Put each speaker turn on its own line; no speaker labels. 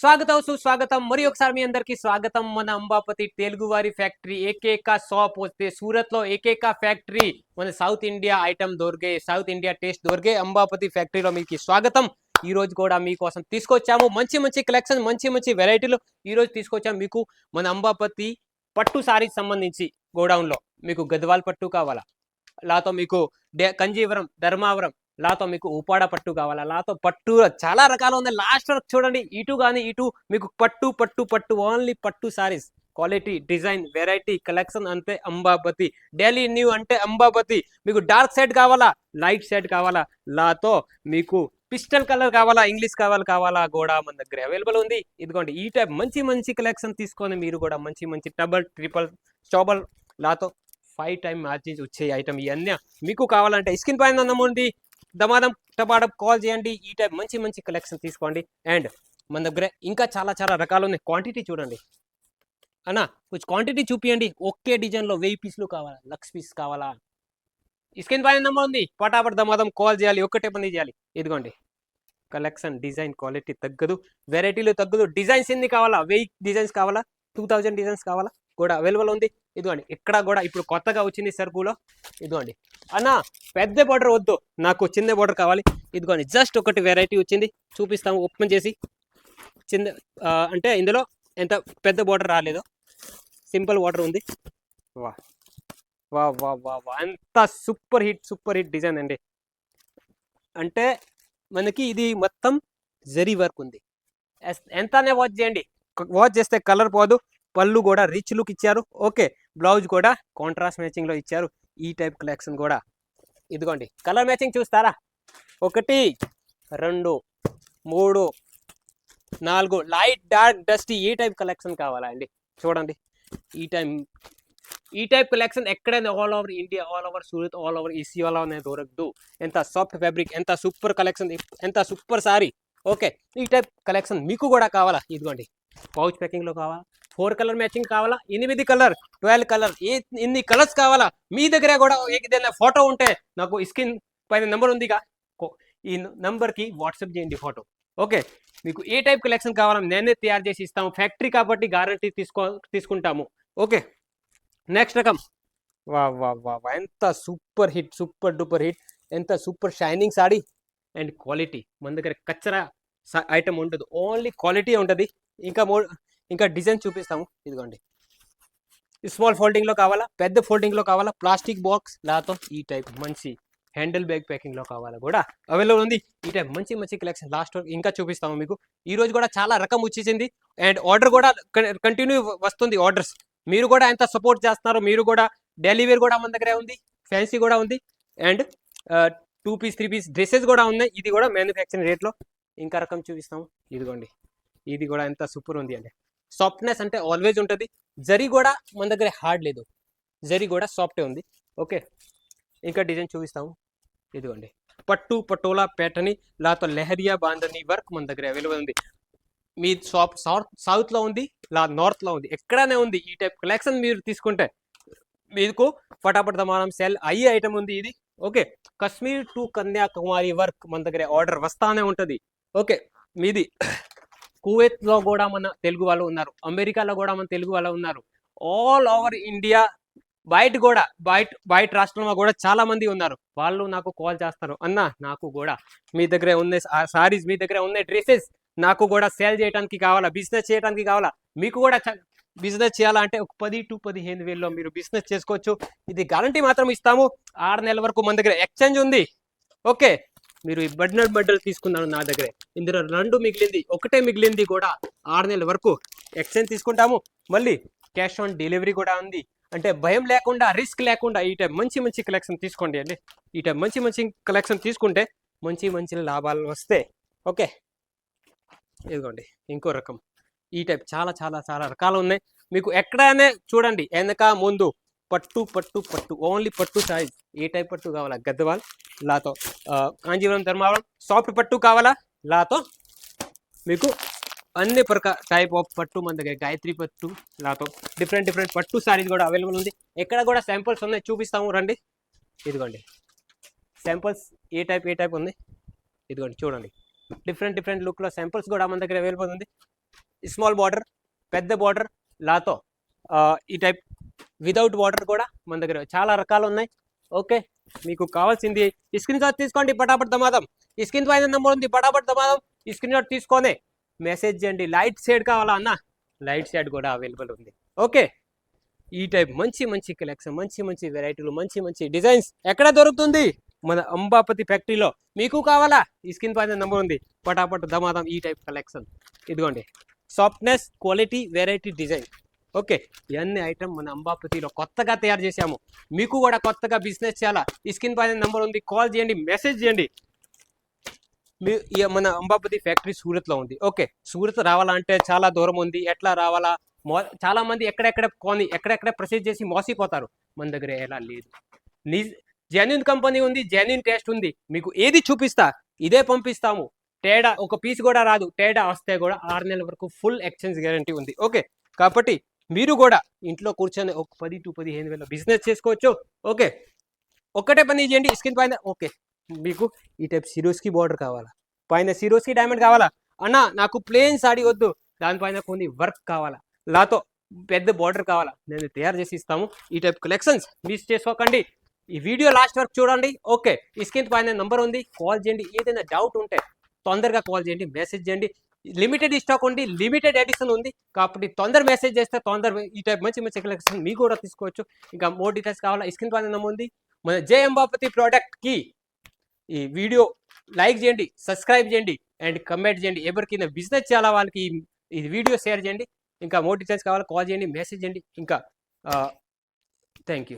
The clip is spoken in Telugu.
స్వాగతం సుస్వాగతం. మరి ఒకసారి మీ అందరికి స్వాగతం. మన అంబాపతి తెలుగు వారి ఫ్యాక్టరీ ఏకేక షాప్ వస్తే సూరత్లో ఏకేక ఫ్యాక్టరీ మన సౌత్ ఇండియా ఐటమ్ దొరికే సౌత్ ఇండియా టేస్ట్ దొరికే అంబాపతి ఫ్యాక్టరీలో మీకు స్వాగతం. ఈ రోజు కూడా మీకోసం తీసుకొచ్చాము. మంచి మంచి కలెక్షన్ మంచి మంచి వెరైటీలు ఈ రోజు తీసుకొచ్చాము మీకు. మన అంబాపతి పట్టు సారీకి సంబంధించి గోడౌన్లో మీకు గద్వాల్ పట్టు కావాలా? లాతో మీకు కంజీవరం ధర్మావరం లాతో మీకు ఉపాడ పట్టు కావాలా? లాతో పట్టు చాలా రకాలు ఉంది లాస్ట్ వరకు చూడండి. ఇటు కానీ ఇటు మీకు పట్టు పట్టు పట్టు ఓన్లీ పట్టు saris quality design variety collection అంటే అంబాపతి. డైలీ న్యూ అంటే అంబాపతి. మీకు డార్క్ సైడ్ కావాలా? లైట్ సైడ్ కావాలా? లాతో మీకు పిస్టల్ కలర్ కావాలా? ఇంగ్లీష్ కావాలి కావాలా? కూడా మన దగ్గర అవైలబుల్ ఉంది. ఇదిగోండి. ఈ టైప్ మంచి మంచి కలెక్షన్ తీసుకొని మీరు కూడా మంచి మంచి డబల్ ట్రిపుల్ స్టోబల్ లాతో ఫైవ్ టైం మ్యాచెస్ వచ్చే ఐటమ్ ఇవన్నీ మీకు కావాలంటే. స్కిన్ పైన ఉంది దమాదం టపాడప్ కాల్ చేయండి. ఈ టైప్ మంచి మంచి కలెక్షన్ తీసుకోండి. అండ్ మన దగ్గర ఇంకా చాలా చాలా రకాలు ఉన్నాయి క్వాంటిటీ చూడండి. అన్నా కొంచెం క్వాంటిటీ చూపియండి. ఒకే డిజైన్లో వెయ్యి పీసులు కావాలా? లక్ష పీస్ కావాలా? స్క్రీన్ పైన నెంబర్ ఉంది. పటాపట్ దమాదం కాల్ చేయాలి. ఒక్కటే పని చేయాలి. ఇదిగోండి. కలెక్షన్ డిజైన్ క్వాలిటీ తగ్గదు. వెరైటీలు తగ్గదు. డిజైన్స్ ఎన్ని కావాలా? వెయ్యి డిజైన్స్ కావాలా? టూ థౌజండ్ డిజైన్స్ కావాలా? కూడా అవైలబుల్ ఉంది. ఇదిగోండి. ఇక్కడ కూడా ఇప్పుడు కొత్తగా వచ్చింది సరుకులో. ఇదిగోండి. అన్నా పెద్ద బార్డర్ వద్దు. నాకు చిన్న బార్డర్ కావాలి. ఇదిగోని జస్ట్ ఒకటి వెరైటీ వచ్చింది. చూపిస్తాము ఓపెన్ చేసి. చిన్న అంటే ఇందులో ఎంత పెద్ద బార్డర్ రాలేదు. సింపుల్ వాటర్ ఉంది. వా వా వా వా వా. ఎంత super hit super hit design అండి. అంటే మనకి ఇది మొత్తం జరీ వర్క్ ఉంది. ఎస్- ఎంతనే వాచ్ చేయండి. వాచ్ చేస్తే కలర్ పోదు. పళ్ళు కూడా రిచ్ లుక్ ఇచ్చారు. ఓకే బ్లౌజ్ కూడా కాంట్రాస్ట్ మ్యాచింగ్లో ఇచ్చారు. ఈ టైప్ కలెక్షన్ కూడా. ఇదిగోండి కలర్ మ్యాచింగ్ చూస్తారా? ఒకటి రెండు మూడు నాలుగు లైట్ డార్క్ డస్ట్ ఈ టైప్ కలెక్షన్ కావాలా అండి? చూడండి. ఈ టైం ఈ టైప్ కలెక్షన్ ఎక్కడైనా all over India all over Surat all over ఈసీఆలో దొరకదు. ఎంత సాఫ్ట్ ఫ్యాబ్రిక్ ఎంత సూపర్ కలెక్షన్ ఎంత సూపర్ సారీ ఓకే ఈ టైప్ కలెక్షన్ మీకు కూడా కావాలా? ఇదిగోండి. పౌచ్ ప్యాకింగ్లో కావాలా? ఫోర్ కలర్ మ్యాచింగ్ కావాలా? ఎనిమిది కలర్ ట్వెల్వ్ కలర్. ఏ ఇన్ని కలర్స్ కావాలా? మీ దగ్గర కూడా ఏదైనా ఫోటో ఉంటే నాకు స్క్రీన్ పైన నెంబర్ ఉందిగా. ఈ నెంబర్కి వాట్సాప్ చేయండి ఫోటో. ఓకే. మీకు ఏ టైప్ కలెక్షన్ కావాలో నేనే తయారు చేసి ఇస్తాము. ఫ్యాక్టరీ కాబట్టి గ్యారంటీ తీసుకో తీసుకుంటాము. ఓకే. నెక్స్ట్ రకం. వా వా వా వా. ఎంత super hit super duper hit. ఎంత super shining sari and quality. మన దగ్గర కచ్చరా ఐటమ్ ఉండదు. ఓన్లీ క్వాలిటీ ఉంటుంది. ఇంకా మో ఇంకా డిజైన్ చూపిస్తాము. ఇదిగోండి. స్మాల్ ఫోల్డింగ్లో కావాలా? పెద్ద ఫోల్డింగ్లో కావాలా? Plastic box? లాతో ఈ టైప్ మంచి హ్యాండిల్ బ్యాగ్ ప్యాకింగ్లో కావాలా కూడా? అవైలబుల్ ఉంది. ఈ టైప్ మంచి మంచి కలెక్షన్. లాస్ట్ ఇంకా చూపిస్తాము మీకు. ఈ రోజు కూడా చాలా రకం వచ్చేసింది. అండ్ ఆర్డర్ కూడా కంటిన్యూ వస్తుంది ఆర్డర్స్. మీరు కూడా ఎంత సపోర్ట్ చేస్తున్నారో మీరు కూడా డెలివరీ కూడా మన దగ్గరే ఉంది. ఫ్యాన్సీ కూడా ఉంది. And two piece three piece dresses కూడా ఉన్నాయి. ఇది కూడా మ్యానుఫ్యాక్చరింగ్ రేట్లో. ఇంకా రకం చూపిస్తాము. ఇదిగోండి. ఇది కూడా ఎంత సూపర్ ఉంది అండి సాఫ్ట్నెస్ అంటే ఆల్వేజ్ ఉంటుంది. జరీ కూడా మన దగ్గర హార్డ్ లేదు. జరీ కూడా సాఫ్టే ఉంది. ఓకే? ఇంకా డిజైన్ చూపిస్తాము. ఇదిగోండి. పట్టు పటోలా పేటని లాతో లెహరియా బాంధని వర్క్ మన దగ్గర అవైలబుల్ ఉంది. మీ షాప్ సౌత్ సౌత్లో ఉంది లా నార్త్లో ఉంది. ఎక్కడనే ఉంది ఈ టైప్ కలెక్షన్ మీరు తీసుకుంటే. మీకు ఫటాఫట్ దమానం సెల్ అయ్యే ఐటమ్ ఉంది ఇది. Okay? Kashmir to Kanyakumari work మన దగ్గర ఆర్డర్ వస్తానే ఉంటుంది. ఓకే? మీది కువైత్లో కూడా మన తెలుగు వాళ్ళు ఉన్నారు. అమెరికాలో కూడా మన తెలుగు వాళ్ళు ఉన్నారు. ఆల్ ఓవర్ ఇండియా బయట కూడా బయట బయట రాష్ట్రంలో కూడా చాలా మంది ఉన్నారు. వాళ్ళు నాకు కాల్ చేస్తారు. అన్న నాకు కూడా మీ దగ్గర ఉన్న సారీస్ మీ దగ్గర ఉన్న డ్రెస్సెస్ నాకు కూడా సేల్ చేయడానికి కావాలా? బిజినెస్ చేయడానికి కావాలా? మీకు కూడా బిజినెస్ చేయాలంటే ఒక పది టు పదిహేను వేలలో మీరు బిజినెస్ చేసుకోవచ్చు. ఇది గ్యారంటీ మాత్రం ఇస్తాము. ఆరు నెలల వరకు మన దగ్గర ఎక్స్చేంజ్ ఉంది. ఓకే మీరు ఈ బడ్నట్ బడ్డలు తీసుకున్నారు నా దగ్గరే. ఇందులో రెండు మిగిలింది ఒకటే మిగిలింది కూడా ఆరు నెలల వరకు ఎక్స్చేంజ్ తీసుకుంటాము. మళ్ళీ క్యాష్ ఆన్ డెలివరీ కూడా ఉంది. అంటే భయం లేకుండా రిస్క్ లేకుండా ఈ టైప్ మంచి మంచి కలెక్షన్ తీసుకోండి అండి. ఈ టైప్ మంచి మంచి కలెక్షన్ తీసుకుంటే మంచి మంచి లాభాలు వస్తాయి ఓకే. ఇదిగోండి ఇంకో రకం. ఈ టైప్ చాలా చాలా చాలా రకాలు ఉన్నాయి. మీకు ఎక్కడైనా చూడండి వెనక ముందు పట్టు పట్టు పట్టు. ఓన్లీ పట్టు సైజ్ ఏ టైప్ పట్టు కావాలా? గద్దవాల్ లాతో. కాంజీవరం ధర్మావరం. సాఫ్ట్ పట్టు కావాలా? లాతో. మీకు అన్ని ప్రకా టైప్ ఆఫ్ పట్టు మన దగ్గర. గాయత్రి పట్టు లాతో. డిఫరెంట్ డిఫరెంట్ పట్టు సారీస్ కూడా అవైలబుల్ ఉంది. ఎక్కడ కూడా శాంపుల్స్ ఉన్నాయి? చూపిస్తాము రండి. ఇదిగోండి. శాంపుల్స్ ఏ టైప్ ఏ టైప్ ఉంది? ఇదిగోండి చూడండి. డిఫరెంట్ డిఫరెంట్ లుక్లో శాంపుల్స్ కూడా మన దగ్గర అవైలబుల్ ఉంది. స్మాల్ బార్డర్ పెద్ద బార్డర్ లాతో. ఈ టైప్ వితౌట్ వాటర్ కూడా మన దగ్గర చాలా రకాలు ఉన్నాయి. ఓకే మీకు కావాల్సింది ఈ స్క్రీన్ షాట్ తీసుకోండి పటాపట్ దమాదం. ఈ స్క్రీన్ పైన నెంబర్ ఉంది పటాపట్ దమాదం. ఈ స్క్రీన్ షాట్ తీసుకొని. మెసేజ్ చేయండి లైట్ షేడ్ కావాలా అన్న? లైట్ షేడ్ కూడా అవైలబుల్ ఉంది. ఓకే ఈ టైప్ మంచి మంచి కలెక్షన్ మంచి మంచి వెరైటీలు మంచి మంచి డిజైన్స్ ఎక్కడ దొరుకుతుంది? మన అంబాపతి ఫ్యాక్టరీలో మీకు కావాలా? ఈ స్క్రీన్ పైన నెంబర్ ఉంది పటాపట్ దమాదం ఈ టైప్ కలెక్షన్ ఇదిగోండి. Softness quality variety design okay ఇవన్నీ ఐటమ్ మన అంబాపతిలో కొత్తగా తయారు చేశాము. మీకు కూడా కొత్తగా బిజినెస్ చేయాలా? ఈ స్కిన్ పైన నెంబర్ ఉంది కాల్ చేయండి మెసేజ్ చేయండి. మీ మన అంబాపతి ఫ్యాక్టరీ సూరత్లో ఉంది. ఓకే సూరత్ రావాలంటే చాలా దూరం ఉంది. ఎట్లా రావాలా? మో చాలా మంది ఎక్కడెక్కడ కొని ఎక్కడెక్కడ ప్రొసీజ్ చేసి మోసిపోతారు. మన దగ్గర ఎలా లేదు. నీ జెన్యున్ కంపెనీ ఉంది జెన్యున్ టేస్ట్ ఉంది. మీకు ఏది చూపిస్తా ఇదే పంపిస్తాము. తేడా ఒక పీస్ కూడా రాదు. తేడా వస్తే కూడా ఆరు నెలల వరకు ఫుల్ ఎక్స్చేంజ్ గ్యారంటీ ఉంది. ఓకే కాబట్టి మీరు కూడా ఇంట్లో కూర్చొని ఒక పది టు పదిహేను వేల బిజినెస్ చేసుకోవచ్చు. ఓకే. ఒక్కటే పని చేయండి. స్కిన్ పైన ఓకే. మీకు ఈ టైప్ సిరోస్కి బార్డర్ కావాలా? పైన సిరోస్కి డైమండ్ కావాలా? అన్న నాకు ప్లేన్ సాడీ వద్దు. దానిపైన కొన్ని వర్క్ కావాలా? లాతో పెద్ద బార్డర్ కావాలా? నేను తయారు చేసి ఇస్తాము. ఈ టైప్ కలెక్షన్స్ మిస్ చేసుకోకండి. ఈ వీడియో లాస్ట్ వరకు చూడండి. ఓకే. ఈ స్కిన్ పైన నంబర్ ఉంది. కాల్ చేయండి. ఏదైనా డౌట్ ఉంటే తొందరగా కాల్ చేయండి. మెసేజ్ చేయండి. లిమిటెడ్ స్టాక్ ఉంది లిమిటెడ్ ఎడిషన్ ఉంది. కాబట్టి తొందర మెసేజ్ చేస్తే తొందర ఈ టైప్ మంచి మంచి కలెక్షన్ మీకు కూడా తీసుకోవచ్చు. ఇంకా మోర్ డీటెయిల్స్ కావాలా స్క్రీన్ పైన ఉంది మన జే అంబాపతి ప్రోడక్ట్కి ఈ వీడియో లైక్ చేయండి సబ్స్క్రైబ్ చేయండి అండ్ కమెంట్ చేయండి. ఎవరికైనా బిజినెస్ చేయాలా వాళ్ళకి ఈ- వీడియో షేర్ చేయండి. ఇంకా మోర్ డీటెయిల్స్ కావాలా కాల్ చేయండి మెసేజ్ చేయండి. ఇంకా థ్యాంక్ యూ